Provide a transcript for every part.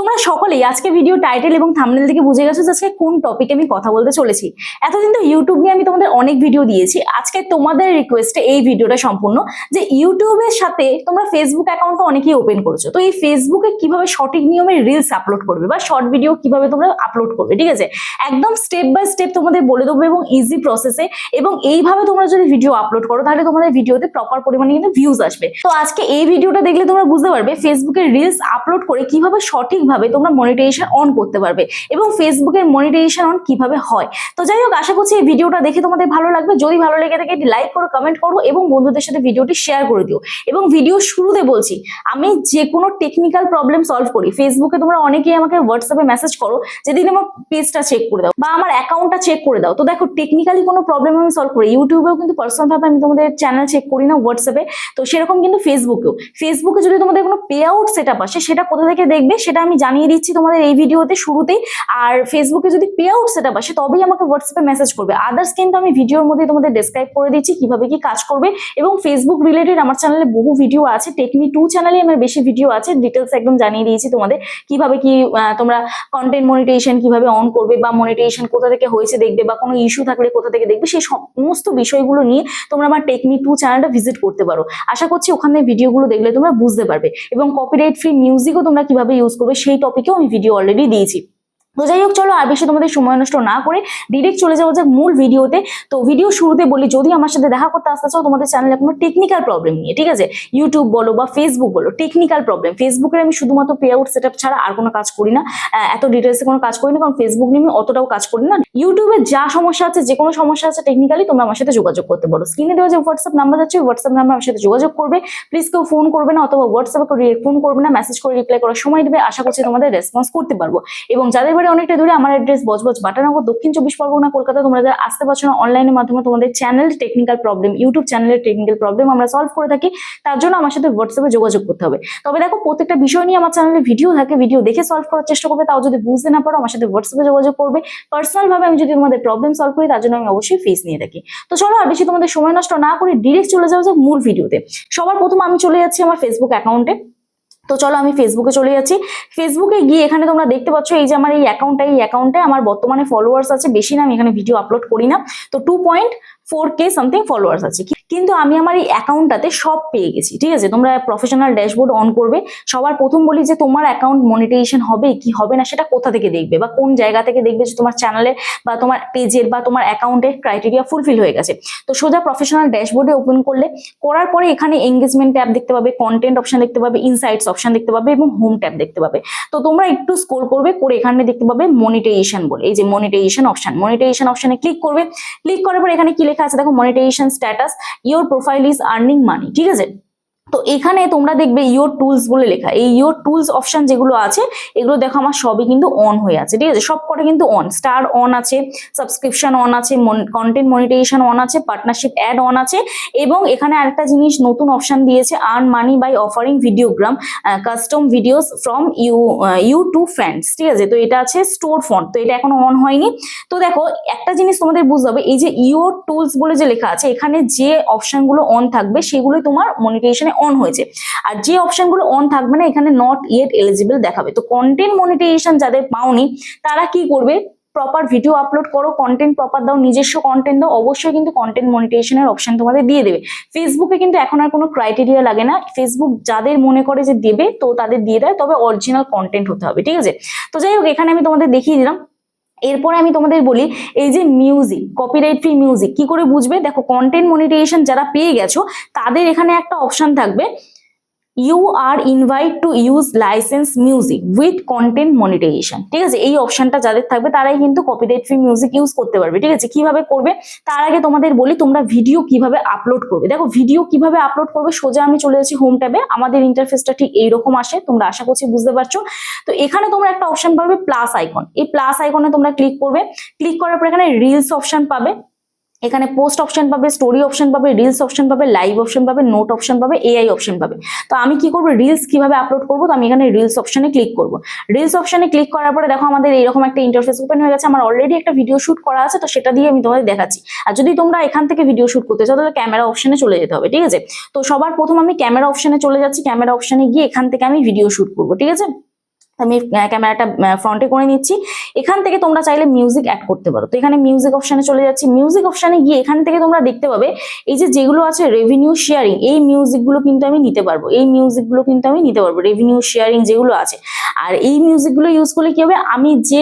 তোমরা সকলেই আজকে ভিডিও টাইটেল এবং থামনেল থেকে বুঝে গেছো যে আজকে কোন টপিকে আমি কথা বলতে চলেছি। এতদিন তো ইউটিউব নিয়ে আমি তোমাদের অনেক ভিডিও দিয়েছি। আজকে তোমাদের রিকোয়েস্টে এই ভিডিওটা সম্পূর্ণ যে ইউটিউবের সাথে তোমরা ফেসবুক অ্যাকাউন্ট তো অনেকেই ওপেন করছ। তো এই ফেসবুকে কীভাবে সঠিক নিয়মে রিলস আপলোড করবে বা শর্ট ভিডিও কীভাবে তোমরা আপলোড করবে, ঠিক আছে? একদম স্টেপ বাই স্টেপ তোমাদের বলে দেবো এবং ইজি প্রসেসে এবং এইভাবে তোমরা যদি ভিডিও আপলোড করো, তাহলে তোমাদের ভিডিওতে প্রপার পরিমাণে কিন্তু ভিউজ আসবে। তো আজকে এই ভিডিওটা দেখলে তোমরা বুঝতে পারবে ফেসবুকে রিলস আপলোড করে কীভাবে সঠিকভাবে তোমরা মনিটাইজেশন অন করতে পারবে এবং ফেসবুকের মনিটাইজেশন অন কীভাবে হয়। তো যাই হোক, আশা করছি এই ভিডিওটা দেখে তোমাদের ভালো লাগবে। যদি ভালো লেগে থাকে, একটি লাইক করো কমেন্ট করো এবং বন্ধুদের সাথে ভিডিওটি শেয়ার করে দিও। এবং ভিডিও শুরুতে বলছি, আমি যে কোনো টেকনিক্যাল প্রবলেম সলভ করি ফেসবুকে তোমরা অনেকেই আমাকে হোয়াটসঅ্যাপে মেসেজ করো, যেদিন আমার পেজটা চেক করে দাও বা আমার অ্যাকাউন্টটা চেক করে দাও। তো দেখো টেকনিক্যালি কোনো প্রবলেম আমি সলভ করি ইউটিউবেও কিন্তু পার্সোনাল ভাবে আমি তোমাদের চ্যানেল চেক করি না হোয়াটসঅ্যাপে তো সেরকম কিন্তু ফেসবুকেও ফেসবুকে যদি তোমাদের কোনো পে আউট সেট আসে, সেটা কোথা থেকে দেখবে? সেটা আমি জানিয়ে দিচ্ছি তোমাদের এই ভিডিওতে শুরুতেই। আর ফেসবুকে যদি পে আউট সেট আপ আসে, তবেই আমাকে হোয়াটসঅ্যাপে মেসেজ করবে। আদার্স কিন্তু আমি ভিডিওর মধ্যে তোমাদের ডেসক্রাইব করে দিচ্ছি, কীভাবে কি কাজ করবে। এবং ফেসবুক রিলেটেড আমার চ্যানেলে বহু ভিডিও আছে। টেকনি টু চ্যানেলে আমার বেশি ভিডিও আছে। ডিটেলস একদম জানিয়ে দিয়েছি তোমাদের। কীভাবে কি তোমরা কন্টেন্ট মনিটাইজেশন কীভাবে অন করবে বা মনিটাইজেশন কোথা থেকে হয়েছে দেখবে বা কোনো ইস্যু থাকলে কোথা থেকে দেখবে, সেই সমস্ত বিষয়গুলো নিয়ে তোমরা আমার টেকনি টু চ্যানেলটা ভিজিট করতে পারো। আশা করছি ওখানে ভিডিওগুলো দেখলে তোমরা বুঝতে পারবে। এবং কপিরাইট ফ্রি মিউজিকও তোমরা কীভাবে ইউজ করবে সেই টপিকেও আমি ভিডিও অলরেডি দিয়েছি। তো যাই হোক, চলো আর বেশি তোমাদের সময় নষ্ট না করে ডিরেক্ট চলে যাব যে মূল ভিডিওতে। তো ভিডিও শুরুতে বলি, যদি আমার সাথে দেখা করতে আসতে চাও, তোমাদের চ্যানেলে কোনো টেকনিক্যাল প্রবলেম নিয়ে ঠিক আছে? ইউটিউব বলো বা ফেসবুক বলো টেকনিক্যাল প্রবলেম ফেসবুকে আমি শুধুমাত্র পে আউট সেট ছাড়া আর কোনো কাজ করি না। এত ডিটেলসে কোনো কাজ করি না, কারণ ফেসবুক নিয়ে আমি অতটাও কাজ করি না। ইউটিউবে যা সমস্যা আছে, যে কোনো সমস্যা আছে টেকনিক্যালি তোমরা আমার সাথে যোগাযোগ করতে পারো। স্ক্রিনে দেওয়া যে হোয়াটসঅ্যাপ নাম্বার আছে হোয়াটসঅ্যাপ নাম্বার আমার সাথে যোগাযোগ করবে। প্লিজ কেউ ফোন করবে না, অথবা হোয়াটসঅ্যাপে ফোন করবে না মেসেজ করে রিপ্লাই করার সময় দেবে। আশা করছি তোমাদের রেসপন্স করতে পারব। এবং যাদের বাড়ি অনেকটা দূরে, আমার অ্যাড্রেস বজবজ। বাটানগর, দক্ষিণ চব্বিশ পরগনা, কলকাতা, তোমরা যারা আসতে পারছ না অনলাইনের মাধ্যমে, তোমাদের চ্যানেল টেকনিক্যাল প্রবলেম ইউটিউব চ্যানেলের টেকনিক্যাল প্রবলেম আমরা সলভ করে থাকি। তার জন্য আমার সাথে হোয়াটসঅ্যাপে যোগাযোগ করতে হবে। তবে দেখো, প্রত্যেকটা বিষয় নিয়ে আমার চ্যানেলে ভিডিও থাকে ভিডিও দেখে সলভ করার চেষ্টা করবে। তাও যদি বুঝতে না পারো, আমার সাথে হোয়াটসঅ্যাপে যোগাযোগ করবে। পার্সোনাল ভাবে আমি যদি তোমাদের প্রবলেম সলভ করি, তার জন্য আমি অবশ্যই ফিস নিয়ে থাকি। তো চলো, আর বেশি তোমাদের সময় নষ্ট না করে ডিরেক্ট চলে যাও যে মূল ভিডিওতে সবার প্রথম আমি চলে যাচ্ছি আমার ফেসবুক অ্যাকাউন্টে তো চলো আমি ফেসবুকে চলে যাচ্ছি। ফেসবুকে গিয়ে এখানে তোমরা দেখতে পাচ্ছ এই যে আমার এই অ্যাকাউন্টটা এই অ্যাকাউন্টে আমার বর্তমানে ফলোয়ার্স আছে। বেশি না আমি এখানে ভিডিও আপলোড করি না। তো two point four K something followers আছে। কি- কিন্তু আমি আমার এই অ্যাকাউন্টটাতে সব পেয়ে গেছি, ঠিক আছে? তোমরা প্রফেশনাল ড্যাশবোর্ড অন করবে, সবার প্রথম বলি যে তোমার অ্যাকাউন্ট মনিটাইজেশন হবে, কি হবে না সেটা কোথা থেকে দেখবে বা কোন জায়গা থেকে দেখবে যে তোমার চ্যানেলে বা তোমার পেজের বা তোমার অ্যাকাউন্টের ক্রাইটেরিয়া ফুলফিল হয়ে গেছে। তো সোজা প্রফেশনাল ড্যাশবোর্ডে ওপেন করলে, করার পরে এখানে এঙ্গেজমেন্ট ট্যাব দেখতে পাবে কন্টেন্ট অপশন দেখতে পাবে ইনসাইটস অপশন দেখতে পাবে এবং হোম ট্যাব দেখতে পাবে। তো তোমরা একটু স্কোর করবে, করে এখানে দেখতে পাবে মনিটাইজেশন বলে, এই যে মনিটাইজেশন অপশন মনিটাইজেশন অপশনে ক্লিক করবে। ক্লিক করার পর এখানে কি লেখা আছে? দেখো monetisation status your profile is earning money ঠিক আছে? তো এখানে তোমরা দেখবে ইওর টুলস বলে লেখা। এই ইওর টুলস অপশন যেগুলো আছে, এগুলো দেখো আমার সবই কিন্তু অন হয়ে আছে। ঠিক আছে? সব কটা কিন্তু অন স্টার অন আছে সাবস্ক্রিপশন অন আছে কন্টেন্ট মনিটাইজেশন অন আছে পার্টনারশিপ অ্যাড অন আছে এবং এখানে আরেকটা জিনিস নতুন অপশন দিয়েছে earn money by offering videogram custom videos from you you to friends ঠিক আছে? তো এটা আছে স্টোর ফন্ট তো এটা এখনও অন হয়নি। তো দেখো, একটা জিনিস তোমাদের বুঝতে হবে, এই যে ইওর টুলস বলে যে লেখা আছে, এখানে যে অপশনগুলো অন থাকবে, সেগুলোই তোমার মনিটাইজেশনে অন হয়েছে। আর যে অপশনগুলো অন থাকবে না, এখানে নট ইয়েট এলিজিবল দেখাবে। তো কন্টেন্ট মনিটাইজেশন যাদের পাওনি, তারা কি করবে? প্রপার ভিডিও আপলোড করো কন্টেন্ট প্রপার দাও, নিজস্ব কন্টেন্ট দাও, অবশ্যই কিন্তু কন্টেন্ট মনিটাইজেশনের অপশন তোমাদের দিয়ে দেবে। ফেসবুকে কিন্তু এখন আর কোনো ক্রাইটেরিয়া লাগে না। ফেসবুক যাদের মনে করে যে দেবে, তো তাদের দিয়ে দেয়, তবে অরিজিনাল কন্টেন্ট হতে হবে, ঠিক আছে? তো যাই হোক, এখানে আমি তোমাদের দেখিয়ে দিলাম। এরপরে আমি তোমাদের বলি, এই যে মিউজিক কপিরাইট ফ্রি মিউজিক কি করে বুঝবে? দেখো কন্টেন্ট মনিটাইজেশন যারা পেয়ে গেছো, তাদের এখানে একটা অপশন থাকবে। You are invite to use license music with content monetisation ঠিক আছে? এই অপশনটা যাদের থাকবে, তারাই কিন্তু কপিরাইট ফ্রি মিউজিক ইউজ করতে পারবে। ঠিক আছে? কীভাবে করবে? তার আগে তোমাদের বলি, তোমরা ভিডিও কীভাবে আপলোড করবে। দেখো ভিডিও কীভাবে আপলোড করবে, সোজা আমি চলে যাচ্ছি হোম ট্যাবে আমাদের ইন্টারফেসটা ঠিক এইরকম আসে, তোমরা আশা করছি বুঝতে পারছ। তো এখানে তোমরা একটা অপশন পাবে প্লাস আইকন এই প্লাস আইকনে তোমরা ক্লিক করবে। ক্লিক করার পর এখানে রিলস অপশন পাবে। এখানে পোস্ট অপশন পাবে স্টোরি অপশন পাবে রিলস অপশন পাবে লাইভ অপশন পাবে নোট অপশন পাবে এআই অপশন পাবে। তো আমি কি করব? রিলস কীভাবে আপলোড করব? তো আমি এখানে রিলস অপশনে ক্লিক করব। রিলস অপশনে ক্লিক করার পরে দেখো আমাদের এইরকম একটা ইন্টারফেস ওপেন হয়ে গেছে। আমার অলরেডি একটা ভিডিও শুট করা আছে, তো সেটা দিয়ে আমি তোমাদের দেখাচ্ছি। আর যদি তোমরা এখান থেকে ভিডিও শুট করতে চাও, তাহলে ক্যামেরা অপশনে চলে যেতে হবে, ঠিক আছে? তো সবার প্রথম আমি ক্যামেরা অপশনে চলে যাচ্ছি। ক্যামেরা অপশনে গিয়ে এখান থেকে আমি ভিডিও শুট করব, ঠিক আছে? আমি ক্যামেরাটা ফ্রন্টে করে নিচ্ছি। এখান থেকে তোমরা চাইলে মিউজিক অ্যাড করতে পারো। তো এখানে মিউজিক অপশানে চলে যাচ্ছি। মিউজিক অপশানে গিয়ে এখান থেকে তোমরা দেখতে পাবে, এই যে যেগুলো আছে রেভিনিউ শেয়ারিং এই মিউজিকগুলো কিন্তু আমি নিতে পারব। এই মিউজিকগুলো কিন্তু আমি নিতে পারব রেভিনিউ শেয়ারিং যেগুলো আছে। আর এই মিউজিকগুলো ইউজ করলে কি হবে? আমি যে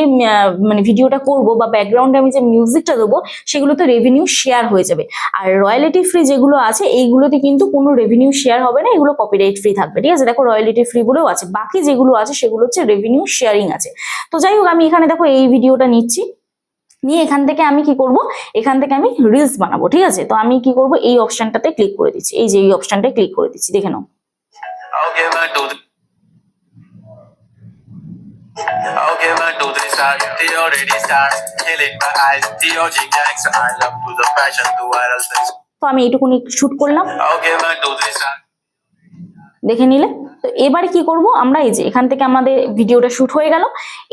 মানে ভিডিওটা করব বা ব্যাকগ্রাউন্ডে আমি যে মিউজিকটা দেবো সেগুলো তো রেভিনিউ শেয়ার হয়ে যাবে। আর রয়্যালিটি ফ্রি যেগুলো আছে, এইগুলোতে কিন্তু কোনো রেভিনিউ শেয়ার হবে না, এগুলো কপিরাইট ফ্রি থাকবে। ঠিক আছে? দেখো রয়্যালিটি ফ্রি বলেও আছে। বাকি যেগুলো আছে, সেগুলো হচ্ছে রেভিনিউ শেয়ারিং আছে। তো যাই হোক আমি এখানে দেখো এই ভিডিওটা নিচ্ছি। নিয়ে এখান থেকে আমি কি করব? এখান থেকে আমি রিলস বানাবো ঠিক আছে? তো আমি কি করব? এই অপশনটাতে ক্লিক করে দিচ্ছি। এই যে এই অপশনটা ক্লিক করে দিচ্ছি দেখে নাও। তো আমি এইটুকুনি শুট করলাম। দেখে নিলে। তো এবারে কি করব? আমরা এই যে এখান থেকে আমাদের ভিডিওটা শুট হয়ে গেল।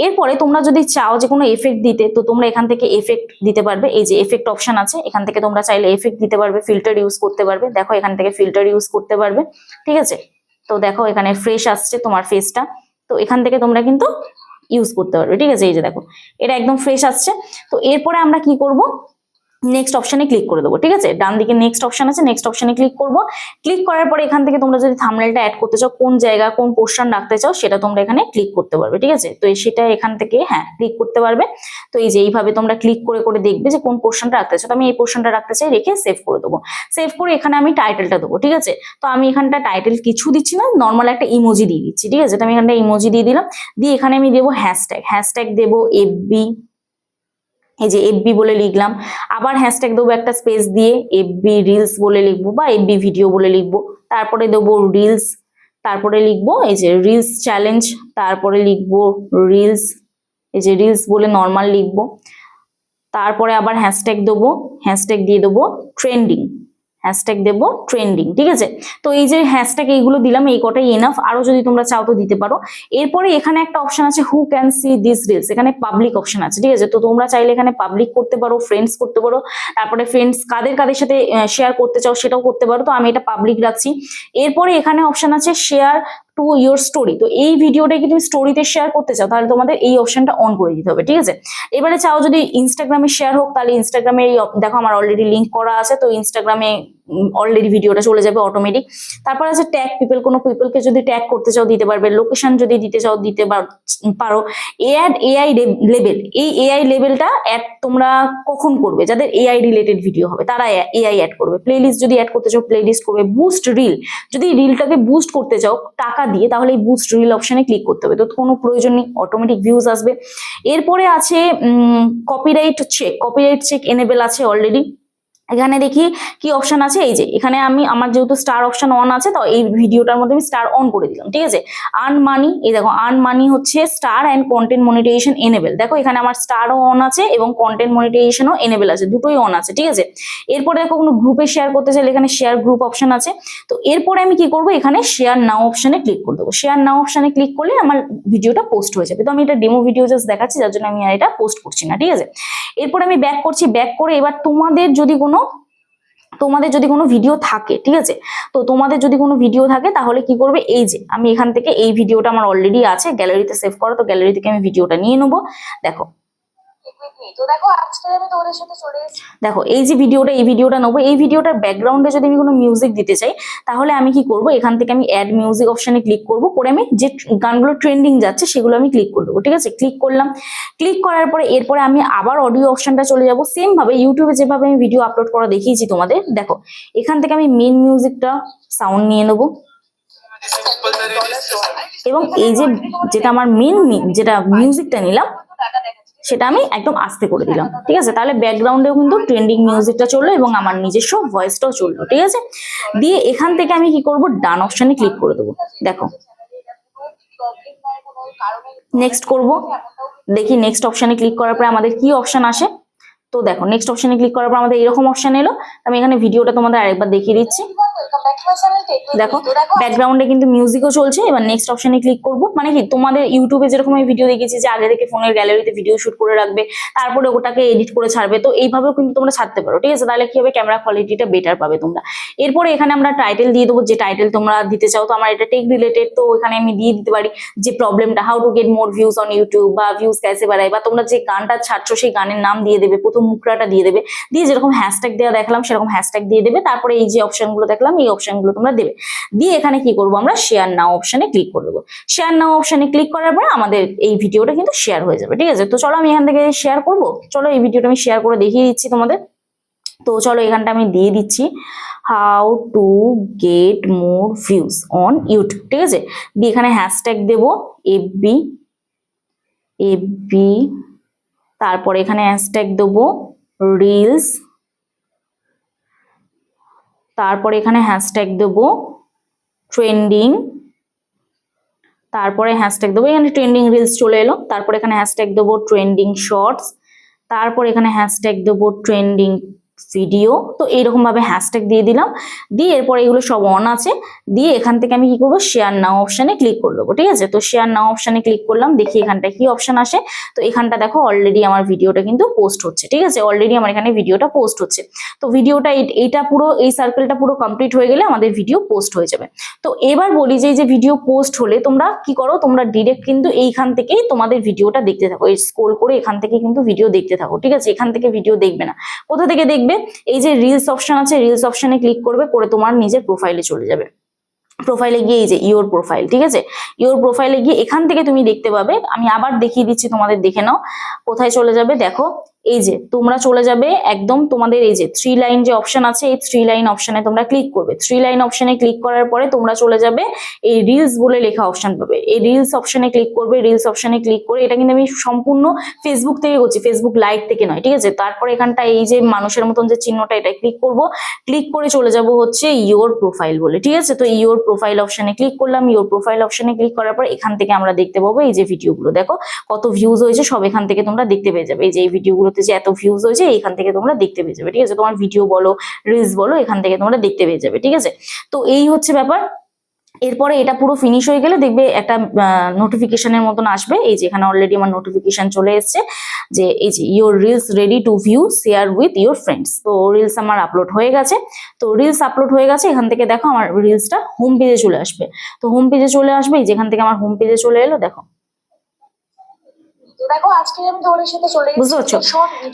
এরপরে তোমরা যদি চাও যে কোনো এফেক্ট দিতে, তো তোমরা এখান থেকে এফেক্ট দিতে পারবে। এই যে এফেক্ট অপশন আছে, এখান থেকে তোমরা চাইলে এফেক্ট দিতে পারবে ফিল্টার ইউজ করতে পারবে। দেখো, এখান থেকে ফিল্টার ইউজ করতে পারবে। ঠিক আছে? তো দেখো, এখানে ফ্রেশ আসছে তোমার ফেসটা তো এখান থেকে তোমরা কিন্তু ইউজ করতে পারবে। ঠিক আছে? এই যে দেখো, এটা একদম ফ্রেশ আসছে। তো এরপরে আমরা কি করব? নেক্সট অপশনে ক্লিক করে দেবো, ঠিক আছে? ডান দিকে নেক্সট অপশন আছে নেক্সট অপশনে ক্লিক করব। ক্লিক করার পরে এখান থেকে তোমরা যদি থামনেলটা অ্যাড করতে চাও, কোন জায়গা, কোন পোর্শন রাখতে চাও, সেটা তোমরা এখানে ক্লিক করতে পারবে, ঠিক আছে? তো সেটা এখান থেকে হ্যাঁ ক্লিক করতে পারবে। তো এই যে এইভাবে তোমরা ক্লিক করে করে দেখবে যে কোন পোর্শনটা রাখতে চাও। তো আমি এই পোর্শনটা রাখতে চাই, রেখে সেভ করে দেবো। সেভ করে এখানে আমি টাইটেলটা দেবো, ঠিক আছে? তো আমি এখানটা টাইটেল কিছু দিচ্ছি না নর্মাল একটা ইমোজি দিয়ে দিচ্ছি, ঠিক আছে? তো আমি এখানটা ইমোজি দিয়ে দিলাম। দিয়ে এখানে আমি দেবো হ্যাশট্যাগ হ্যাশট্যাগ দেবো এফবি এই যে এফবি বলে লিখলাম, আবার হ্যাশট্যাগ দেবো একটা স্পেস দিয়ে এফবি রিলস বলে লিখব বা এফবি ভিডিও বলে লিখব। তারপরে দেবো রিলস তারপরে লিখব এই যে রিলস চ্যালেঞ্জ তারপরে লিখব রিলস এই যে রিলস বলে নর্মাল লিখব। তারপরে আবার হ্যাশট্যাগ দেবো হ্যাশট্যাগ দিয়ে দেবো ট্রেন্ডিং হ্যাশট্যাগ দেবো ট্রেন্ডিং ঠিক আছে? তো এই যে হ্যাশট্যাগ এইগুলো দিলাম, এই কটাই এনাফ আরও যদি তোমরা চাও তো দিতে পারো। এরপরে এখানে একটা অপশন আছে who can see this reels এখানে পাবলিক অপশন আছে, ঠিক আছে? তো তোমরা চাইলে এখানে পাবলিক করতে পারো ফ্রেন্ডস করতে পারো। তারপরে ফ্রেন্ডস কাদের কাদের সাথে শেয়ার করতে চাও সেটাও করতে পারো। তো আমি এটা পাবলিক রাখছি। এরপরে এখানে অপশন আছে শেয়ার টু ইয়োর স্টোরি তো এই ভিডিওটা কি তুমি স্টোরিতে শেয়ার করতে চাও, তাহলে তোমাদের এই অপশনটা অন করে দিতে হবে, ঠিক আছে? এবারে চাও যদি ইনস্টাগ্রামে শেয়ার হোক, তাহলে ইনস্টাগ্রামে দেখো আমার অলরেডি লিঙ্ক করা আছে, তো ইনস্টাগ্রামে অলরেডি ভিডিওটা চলে যাবে অটোমেটিক তারপর আছে ট্যাগ পিপল কোনো পিপলকে যদি ট্যাগ করতে চাও, দিতে পারবে। লোকেশন যদি দিতে চাও, দিতে পার- এড এআই লেভেল এই এআই লেভেলটা অ্যাড তোমরা কখন করবে? যাদের এআই রিলেটেড ভিডিও হবে, তারা এআই অ্যাড করবে। প্লেলিস্ট যদি অ্যাড করতে চাও প্লেলিস্ট করবে। বুস্ট রিল যদি রিলটাকে বুস্ট করতে চাও, টাকা দিয়ে, তাহলে এই বুস্ট রিল অপশনে ক্লিক করতে হবে। তো কোনো প্রয়োজন নেই অটোমেটিক ভিউজ আসবে। এরপরে আছে copyright check copyright check enable আছে অলরেডি এখানে দেখি কি অপশন আছে? এই যে, এখানে আমি আমার যেহেতু স্টার অপশন অন আছে, তো এই ভিডিওটার মধ্যে আমি স্টার অন করে দিলাম, ঠিক আছে? আর্ন মানি এই দেখো আর্ন মানি হচ্ছে star and content monetisation enable দেখো, এখানে আমার স্টারও অন আছে এবং কন্টেন্ট মনিটাইজেশনও এনেবেল আছে, দুটোই অন আছে, ঠিক আছে? এরপরে দেখো, কোনো গ্রুপে শেয়ার করতে চাইলে এখানে শেয়ার গ্রুপ অপশন আছে। তো এরপরে আমি কি করব? এখানে শেয়ার নাও অপশনে ক্লিক করে দেবো। শেয়ার নাও অপশনে ক্লিক করলে আমার ভিডিওটা পোস্ট হয়ে যাবে। তো আমি এটা ডেমো ভিডিও জাস্ট দেখাচ্ছি, যার জন্য আমি আর এটা পোস্ট করছি না, ঠিক আছে? এরপরে আমি ব্যাক করছি ব্যাক করে এবার তোমাদের যদি কোনো তোমাদের যদি কোনো ভিডিও থাকে, ঠিক আছে? তো তোমাদের যদি কোনো ভিডিও থাকে, তাহলে কি করবে? এই যে, আমি এখান থেকে এই ভিডিওটা আমার অলরেডি আছে গ্যালারিতে সেভ করো, তো গ্যালারি থেকে আমি ভিডিওটা নিয়ে নেব। দেখো দেখো। আজকে আমি তোমাদের সাথে চলে এসেছি। দেখো এই যে ভিডিওটা এই ভিডিওটা নেব এই ভিডিওটার ব্যাকগ্রাউন্ডে যদি আমি কোনো মিউজিক দিতে চাই তাহলে আমি কি করব? এখান থেকে আমি অ্যাড মিউজিক অপশানে ক্লিক করব করে আমি যে গানগুলো ট্রেন্ডিং যাচ্ছে সেগুলো আমি ক্লিক করে দেবো ঠিক আছে? ক্লিক করলাম। ক্লিক করার পরে এরপরে আমি আবার অডিও অপশনটা চলে যাব। সেমভাবে ইউটিউবে যেভাবে আমি ভিডিও আপলোড করা দেখিয়েছি তোমাদের দেখো এখান থেকে আমি মেন মিউজিকটা সাউন্ড নিয়ে নেব. এবং এই যে যেটা আমার মেন যেটা মিউজিকটা নিলাম সেটা আমি একদম আস্তে করে দিলাম ঠিক আছে? তাহলে ব্যাকগ্রাউন্ডেও কিন্তু ট্রেন্ডিং মিউজিকটা চলল এবং আমার নিজস্ব ভয়েসটাও চলল ঠিক আছে? দিয়ে এখান থেকে আমি কি করব? ডান অপশনে ক্লিক করে দেবো। দেখো। নেক্সট করব। দেখি নেক্সট অপশনে ক্লিক করার পরে আমাদের কি অপশন আসে? তো দেখো নেক্সট অপশনে ক্লিক করার পর আমাদের এরকম অপশন এলো। আমি এখানে ভিডিওটা তোমাদের আরেকবার দেখিয়ে দিচ্ছি। দেখো, ব্যাকগ্রাউন্ডে কিন্তু মিউজিকও চলছে এবার নেক্সট অপশনে ক্লিক করব। মানে কি তোমাদের ইউটিউবে যেরকম আমি ভিডিও দেখেছি যে আগে থেকে ফোনের গ্যালারিতে ভিডিও শুট করে রাখবে তারপরে ওটাকে এডিট করে ছাড়বে তো এইভাবেও কিন্তু তোমরা ছাড়তে পারো ঠিক আছে? তাহলে কি হবে? ক্যামেরা কোয়ালিটিটা বেটার পাবে তোমরা। এরপরে এখানে আমরা টাইটেল দিয়ে দেবো যে টাইটেল তোমরা দিতে চাও তো আমার এটা টেক রিলেটেড তো এখানে আমি দিয়ে দিতে পারি যে প্রবলেমটা how to get more views on YouTube বা ভিউজ ক্যাসে বাড়ায় বা তোমরা যে গানটা ছাড়ছো সেই গানের নাম দিয়ে দেবে প্রথম মুখরাটা দিয়ে দেবে। দিয়ে যেরকম হ্যাশট্যাগ দেওয়া দেখলাম সেরকম হ্যাশট্যাগ দিয়ে দেবে তারপরে এই যে অপশনগুলো দেখলাম এই অপশনগুলো তোমরা দেবে। দিয়ে এখানে কি করব আমরা? শেয়ার নাও অপশনে ক্লিক করে দেবো। শেয়ার নাও অপশনে ক্লিক করার পরে আমাদের এই ভিডিওটা কিন্তু শেয়ার হয়ে যাবে, ঠিক আছে? তো চলো আমি এখান থেকে শেয়ার করব? চলো এই ভিডিওটা আমি শেয়ার করে দেখিয়ে দিচ্ছি তোমাদের। তো চলো এখানটা আমি দিয়ে দিচ্ছি। How to get more views on YouTube ঠিক আছে? দিয়ে এখানে হ্যাশট্যাগ দেবো এফবি এফবি তারপরে এখানে হ্যাশট্যাগ দেবো রিলস তারপরে এখানে হ্যাশট্যাগ দেবো ট্রেন্ডিং তারপরে হ্যাশট্যাগ দেবো, এখানে ট্রেন্ডিং রিলস চলে এলো, তারপরে এখানে হ্যাশট্যাগ দেবো ট্রেন্ডিং শর্টস তারপর এখানে হ্যাশট্যাগ দেবো ট্রেন্ডিং ভিডিও তো এইরকম ভাবে হ্যাশট্যাগ দিয়ে দিলাম। দিয়ে এরপর এগুলো সব অন আছে। দিয়ে এখান থেকে আমি কি করব? শেয়ার নাও অপশানে ক্লিক করে দেবো, ঠিক আছে? তো শেয়ার নাও অপশানে ক্লিক করলাম, দেখি এখানটায় কি অপশন আসে। তো এখানটা দেখো অলরেডি আমার ভিডিওটা কিন্তু পোস্ট হচ্ছে, ঠিক আছে? অলরেডি আমার এখানে ভিডিওটা পোস্ট হচ্ছে। তো ভিডিওটা এইটা পুরো, এই সার্কেলটা পুরো কমপ্লিট হয়ে গেলে আমাদের ভিডিও পোস্ট হয়ে যাবে। তো এবার বলি যে ভিডিও পোস্ট হলে তোমরা কি করো? তোমরা ডিরেক্ট কিন্তু এইখান থেকেই তোমাদের ভিডিওটা দেখতে থাকো। এই স্ক্রোল করে এখান থেকে কিন্তু ভিডিও দেখতে থাকো, ঠিক আছে? এখান থেকে ভিডিও দেখবে না। কোথা থেকে দেখবে? এই যে রিলস অপশন আছে রিলস অপশনে ক্লিক করবে, করে তোমার নিজের প্রোফাইলে চলে যাবে। প্রোফাইলে গিয়ে এই যে ইওর প্রোফাইল ঠিক আছে? ইওর প্রোফাইলে গিয়ে এখান থেকে তুমি দেখতে পাবে, আমি আবার দেখিয়ে দিচ্ছি, তোমাদের দেখে নাও, কোথায় চলে যাবে, দেখো। এই যে, তোমরা চলে যাবে একদম তোমাদের এই যে থ্রি লাইন যে অপশন আছে, এই থ্রি লাইন অপশনে তোমরা ক্লিক করবে। থ্রি লাইন অপশনে ক্লিক করার পরে তোমরা চলে যাবে, এই রিলস বলে লেখা অপশন পাবে। এই রিলস অপশনে ক্লিক করবে রিলস অপশনে ক্লিক করে, এটা কিন্তু আমি সম্পূর্ণ ফেসবুক থেকে করছি ফেসবুক লাইভ থেকে নয়, ঠিক আছে? তারপরে এখানটা এই যে মানুষের মতন যে চিহ্নটা, এটা ক্লিক করব। ক্লিক করে চলে যাব হচ্ছে ইওর প্রোফাইল বলে, ঠিক আছে? তো ইওর প্রোফাইল অপশনে ক্লিক করলাম ইওর প্রোফাইল অপশনে ক্লিক করার পর এখান থেকে আমরা দেখতে পাবো এই যে ভিডিওগুলো দেখো, কত ভিউজ হয়েছে, সব এখান থেকে তোমরা দেখতে পেয়ে যাবে। এই যে এই ভিডিওগুলোতে যে এত ভিউজ হয়েছে, এখান থেকে তোমরা দেখতে পেয়ে যাবে, ঠিক আছে? তোমার ভিডিও বলো রিলস বলো, এখান থেকে তোমরা দেখতে পেয়ে যাবে, ঠিক আছে? তো এই হচ্ছে ব্যাপার। এরপরে এটা পুরো ফিনিশ হয়ে গেলে দেখবে একটা নোটিফিকেশনের মতন আসবে। এই যে এখানে অলরেডি আমার নোটিফিকেশন চলে এসছে যে, এই যে your reels ready to view share with your friends তো রিলস আমার আপলোড হয়ে গেছে। তো রিলস আপলোড হয়ে গেছে, এখান থেকে দেখো আমার রিলসটা হোম পেজে চলে আসবে। তো হোম পেজে চলে আসবে, এই যেখান থেকে আমার হোম পেজে চলে এলো, দেখো। দেখো আজকে আমি তোমাদের সাথে চলে বুঝতে পারছ?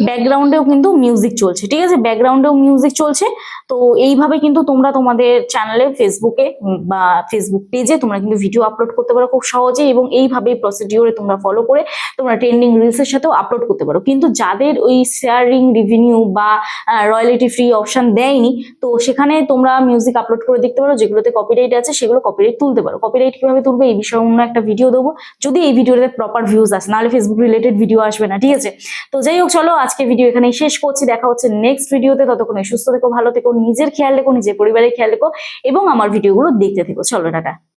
ব্যাকগ্রাউন্ডেও কিন্তু মিউজিক চলছে ঠিক আছে? ব্যাকগ্রাউন্ডেও মিউজিক চলছে। তো এইভাবে কিন্তু তোমরা তোমাদের চ্যানেলে ফেসবুকে বা ফেসবুক পেজে তোমরা কিন্তু ভিডিও আপলোড করতে পারো খুব সহজে এবং এইভাবে প্রসিডিওরে তোমরা ফলো করে তোমরা ট্রেন্ডিং রিলসের সাথেও আপলোড করতে পারো। কিন্তু যাদের ওই শেয়ারিং রিভিনিউ বা রয়্যালিটি ফ্রি অপশন দেয়নি তো সেখানে তোমরা মিউজিক আপলোড করে দেখতে পারো যেগুলোতে কপিরাইট আছে সেগুলো কপিরাইট তুলতে পারো। কপিরাইট কীভাবে তুলবে এই বিষয়ে অন্য একটা ভিডিও দেবো। যদি এই ভিডিওতে প্রপার ভিউজ আসে নাহলে ফেসবুক রিলেটেড ভিডিও আসবে না, ঠিক আছে? তো যাই হোক, চলো আজকে ভিডিও এখানে শেষ করছি। দেখা হচ্ছে নেক্সট ভিডিওতে ততক্ষণে সুস্থ থেকো, ভালো থেকো, নিজের খেয়াল রেখো, নিজের পরিবারের খেয়াল রেখো এবং আমার ভিডিওগুলো দেখতে থেকো। চলো, টাটা।